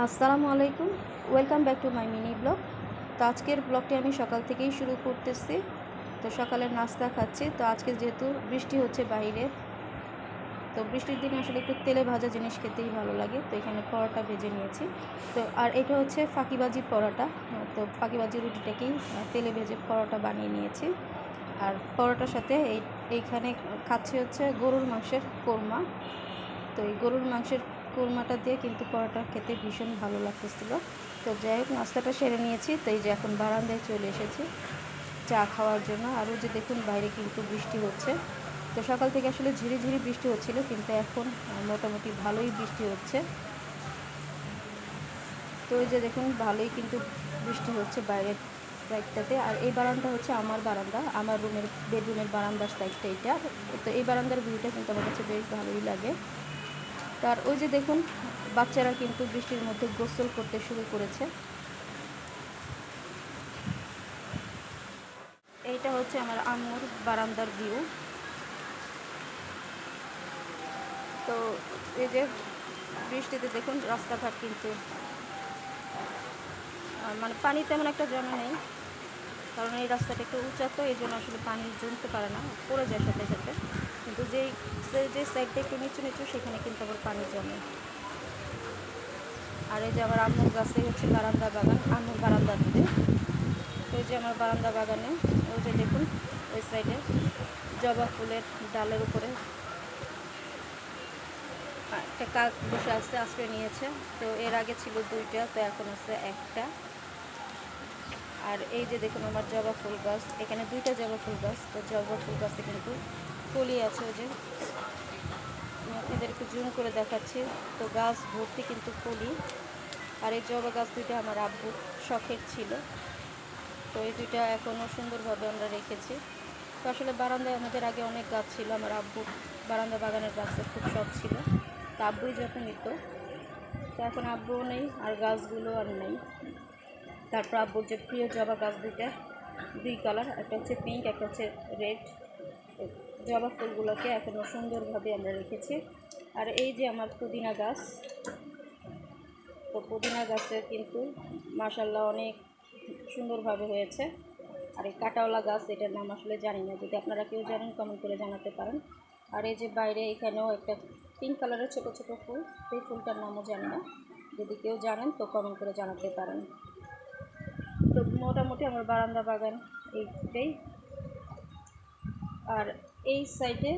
আসসালামু আলাইকুম। Welcome back to my mini vlog তো আজকের ব্লগটি আমি সকাল থেকেই শুরু করতেছি। তো সকালের নাস্তা খাচ্ছি। তো আজকে যেহেতু বৃষ্টি হচ্ছে বাইরে, তো বৃষ্টির দিনে আসলে একটু তেলে ভাজা জিনিস খেতেই ভালো লাগে। তো এখানে পরোটা ভেজে নিয়েছি। তো আর এটা হচ্ছে ফাঁকিবাজি পরোটা। তো ফাঁকিবাজি রুটিটাকেই তেলে ভেজে পরোটা বানিয়ে নিয়েছি। আর পরোটার সাথে এই, এইখানে খাচ্ছি হচ্ছে গরুর মাংসের কোরমা। তো এই গরুর মাংসের কোরমাটা দিয়ে কিন্তু পরোটা খেতে ভীষণ ভালো লাগতেছিল। তো যাই হোক, নাস্তাটা সেরে নিয়েছি। তো এই যে এখন বারান্দায় চলে এসেছি চা খাওয়ার জন্য। আরও যে দেখুন, বাইরে কিন্তু বৃষ্টি হচ্ছে। তো সকাল থেকে আসলে ঝিরি ঝিরি বৃষ্টি হচ্ছিল, কিন্তু এখন মোটামুটি ভালোই বৃষ্টি হচ্ছে। তো এই যে দেখুন, ভালোই কিন্তু বৃষ্টি হচ্ছে বাইরের সাইডটাতে। আর এই বারান্দা হচ্ছে আমার বারান্দা, আমার রুমের, বেডরুমের বারান্দার সাইডটা এটা। তো এই বারান্দার ভিউটা কিন্তু আমার কাছে বেশ ভালোই লাগে। তার ওই যে দেখুন, বাচ্চারা কিন্তু বৃষ্টির মধ্যে গোসল করতে শুরু করেছে। এইটা হচ্ছে আমার আম্মুর বারান্দার ভিউ। তো এই যে বৃষ্টিতে দেখুন, রাস্তাঘাট কিন্তু মানে পানি তেমন একটা জমে নেই, কারণ এই রাস্তাটা একটু উঁচা, তো এই জন্য আসলে পানি জমতে পারে না, পড়ে যায় সাথে সাথে। যেই যে- সাইডটা একটু নিচু নিচু সেখানে কিন্তু আবার পানি জমে। আর এই যে আমার আম্মুর গাছে হচ্ছে বারান্দা বাগান, আম্মুর বারান্দা দিতে ওই যে আমার বারান্দা বাগানে, ওই যে দেখুন ওই সাইডে জবা ফুলের ডালের উপরে একটা কাক বসে আসছে আশ্রয় নিয়েছে। তো এর আগে ছিল দুইটা, তো এখন আছে একটা। আর এই যে দেখুন আমার জবা ফুল গাছ, এখানে দুইটা জবা ফুল গাছ, তো জবা ফুল গাছে কিন্তু কলি আছে ওই যে। আমি আপনাদেরকে জুম করে দেখাচ্ছি, তো গাছ ভর্তি কিন্তু কলি। আর এই জবা গাছ দুইটা আমার আব্বু শখের ছিল। তো এই দুইটা এখনও সুন্দরভাবে আমরা রেখেছি। তো আসলে বারান্দায় আমাদের আগে অনেক গাছ ছিল, আমার আব্বু বারান্দা বাগানের গাছের খুব শখ ছিল। তো আব্বুই যত নিত। তো এখন আব্বুও নেই, আর গাছগুলো আর নেই। তারপর আব্বুর যে প্রিয় জবা গাছ দুইটা, দুই কালার একটা হচ্ছে পিঙ্ক একটা হচ্ছে রেড জবা ফুলগুলোকে এখনও সুন্দরভাবে আমরা রেখেছি। আর এই যে আমার পুদিনা গাছ, তো পুদিনা গাছে কিন্তু মাসাল্লাহ অনেক সুন্দরভাবে হয়েছে। আর এই কাটাওয়ালা গাছ, এটার নাম আসলে জানি না, যদি আপনারা কেউ জানেন কমেন্ট করে জানাতে পারেন। আর এই যে বাইরে এখানেও একটা পিঙ্ক কালারের ছোট ছোট ফুল, সেই ফুলটার নামও জানি না। যদি কেউ জানেন, তো কমেন্ট করে জানাতে পারেন। তো মোটামুটি আমার বারান্দা বাগান এইটাই। আর এই সাইডে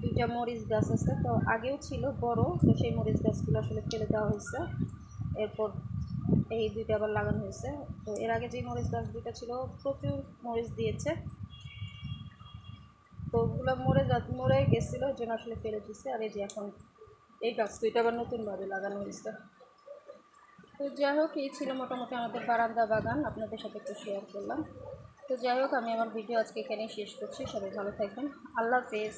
দুইটা মরিচ গাছ আছে, তো আগেও ছিল বড়, তো সেই মরিচ গাছগুলো আসলে ফেলে দেওয়া হয়েছে। এরপর এই দুইটা আবার লাগানো হয়েছে। তো এর আগে যে মরিচ গাছ দুইটা ছিল প্রচুর মরিচ দিয়েছে। তো ওগুলো মরে যা, মরে গেছিল জন্য আসলে ফেলে দিচ্ছে আর এই যে এখন এই গাছ দুইটা আবার নতুনভাবে লাগানো হয়েছে। তো যাই হোক, এই ছিল মোটামুটি আমাদের বারান্দা বাগান, আপনাদের সাথে একটু শেয়ার করলাম। তো যাই হোক, আমি আমার ভিডিও আজকে এখানেই শেষ করছি, সবাই ভালো থাকবেন। আল্লাহ হাফেজ।